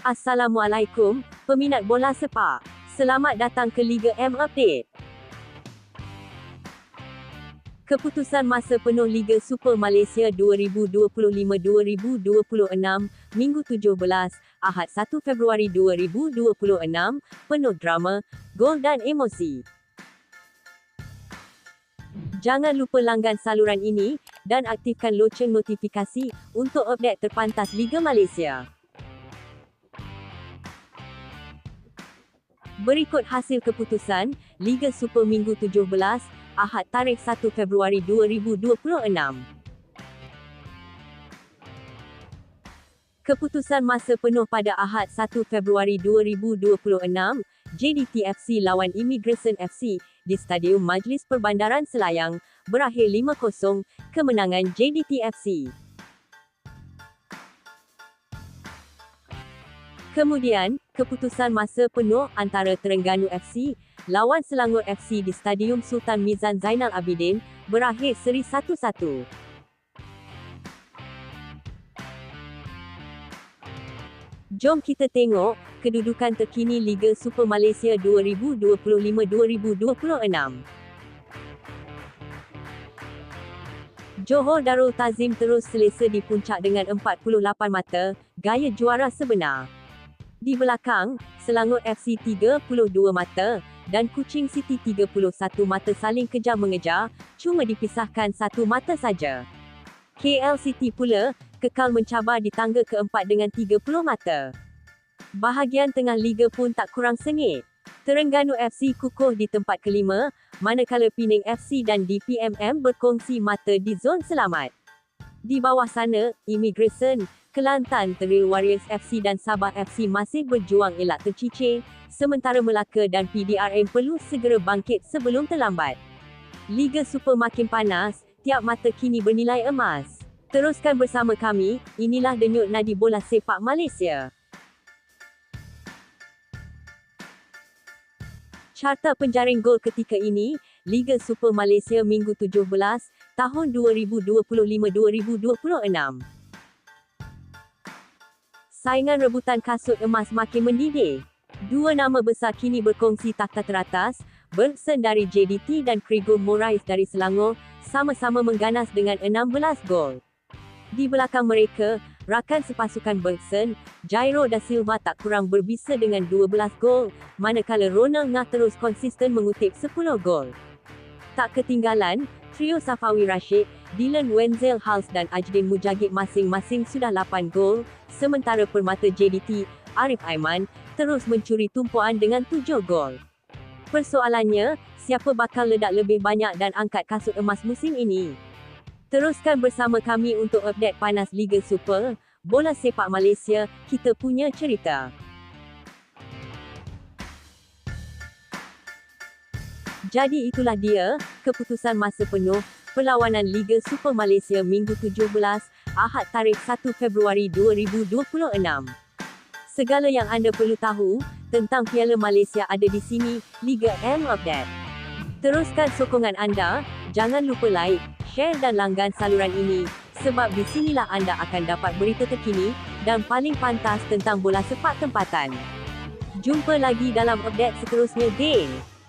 Assalamualaikum, peminat bola sepak. Selamat datang ke Liga M Update. Keputusan masa penuh Liga Super Malaysia 2025-2026, Minggu 17, Ahad 1 Februari 2026, penuh drama, gol dan emosi. Jangan lupa langgan saluran ini dan aktifkan loceng notifikasi untuk update terpantas Liga Malaysia. Berikut hasil keputusan Liga Super Minggu 17, Ahad tarikh 1 Februari 2026. Keputusan masa penuh pada Ahad 1 Februari 2026, JDTFC lawan Immigration FC di Stadium Majlis Perbandaran Selayang berakhir 5-0 kemenangan JDTFC. Kemudian, keputusan masa penuh antara Terengganu FC lawan Selangor FC di Stadium Sultan Mizan Zainal Abidin berakhir seri 1-1. Jom kita tengok kedudukan terkini Liga Super Malaysia 2025-2026. Johor Darul Tazim terus selesa di puncak dengan 48 mata, gaya juara sebenar. Di belakang, Selangor FC 32 mata dan Kuching City 31 mata saling kejar mengejar, cuma dipisahkan satu mata saja. KL City pula kekal mencabar di tangga keempat dengan 30 mata. Bahagian tengah liga pun tak kurang sengit. Terengganu FC kukuh di tempat kelima, manakala Pening FC dan DPMM berkongsi mata di zon selamat. Di bawah sana, Immigration, Kelantan, Teril Warriors FC dan Sabah FC masih berjuang elak tercicir, sementara Melaka dan PDRM perlu segera bangkit sebelum terlambat. Liga Super makin panas, tiap mata kini bernilai emas. Teruskan bersama kami, inilah denyut nadi bola sepak Malaysia. Carta penjaring gol ketika ini, Liga Super Malaysia Minggu 17, tahun 2025-2026. Saingan rebutan kasut emas makin mendidih. Dua nama besar kini berkongsi takhta teratas, Bergson dari JDT dan Krigo Morais dari Selangor, sama-sama mengganas dengan 16 gol. Di belakang mereka, rakan sepasukan Bergson, Jairo da Silva tak kurang berbisa dengan 12 gol, manakala Ronald Ngah terus konsisten mengutip 10 gol. Tak ketinggalan, trio Safawi Rashid, Dylan Wenzel Hals dan Ajdin Mujagid masing-masing sudah 8 gol, sementara permata JDT, Arif Aiman, terus mencuri tumpuan dengan 7 gol. Persoalannya, siapa bakal ledak lebih banyak dan angkat kasut emas musim ini? Teruskan bersama kami untuk update panas Liga Super, Bola Sepak Malaysia, kita punya cerita. Jadi itulah dia, keputusan masa penuh, perlawanan Liga Super Malaysia Minggu 17, Ahad tarikh 1 Februari 2026. Segala yang anda perlu tahu tentang Piala Malaysia ada di sini, Liga M Update. Teruskan sokongan anda, jangan lupa like, share dan langgan saluran ini, sebab di sinilah anda akan dapat berita terkini dan paling pantas tentang bola sepak tempatan. Jumpa lagi dalam update seterusnya, geng!